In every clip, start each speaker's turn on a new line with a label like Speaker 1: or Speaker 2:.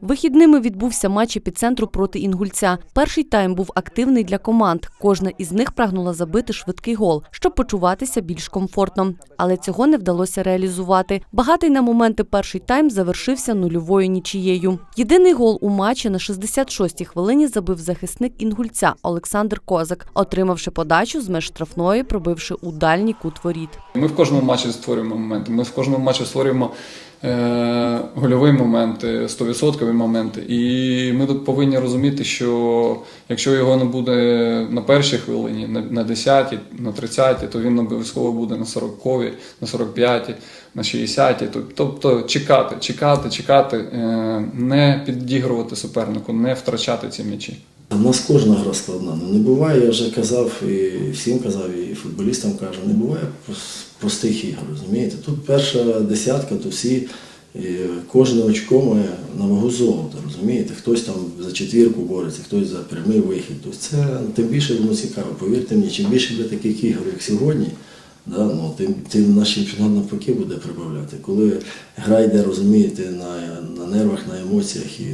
Speaker 1: Вихідними відбувся матч епіцентру проти інгульця. Перший тайм був активний для команд. Кожна із них прагнула забити швидкий гол, щоб почуватися більш комфортно. Але цього не вдалося реалізувати. Багатий на моменти перший тайм завершився нульовою нічією. Єдиний гол у матчі на 66-й хвилині забив захисник інгульця Олександр Козак, отримавши подачу з меж штрафної, пробивши у дальній кут воріт.
Speaker 2: Ми в кожному матчі створюємо моменти. Ми в кожному матчі створюємо е, гольові моменти, 100% моменти. І ми тут повинні розуміти, що якщо його не буде на першій хвилині, на, на 10-й, на 30-й, то він обов'язково буде на 40-й, на 45-й, на 60-й. Тобто чекати, чекати, чекати, е, не підігрувати супернику, не втрачати ці м'ячі.
Speaker 3: У нас кожна гра складна. Ну, не буває, я вже казав і всім казав, і футболістам кажу, не буває простих ігор, розумієте? Тут перша десятка, то всі, і кожне очко має на вагу золота, розумієте? Хтось там за четвірку бореться, хтось за прямий вихід. Тобто це тим більше воно цікаво. Повірте мені, чим більше буде таких ігор, як сьогодні, да, ну, тим, тим наш чемпіонат навпаки буде прибавляти. Коли гра йде, розумієте, на, на нервах, на емоціях і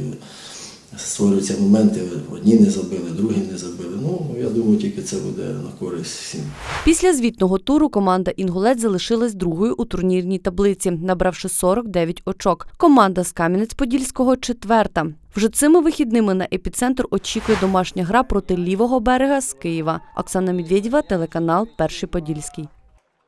Speaker 3: створюються моменти, одні не забили, другі не забили. Ну, я думаю, тільки це буде на користь всім.
Speaker 1: Після звітного туру команда Інгулець залишилась другою у турнірній таблиці, набравши 49 очок. Команда з Кам'янець-Подільського четверта. Вже цими вихідними на епіцентр очікує домашня гра проти лівого берега з Києва. Оксана Медведєва, телеканал Перший Подільський.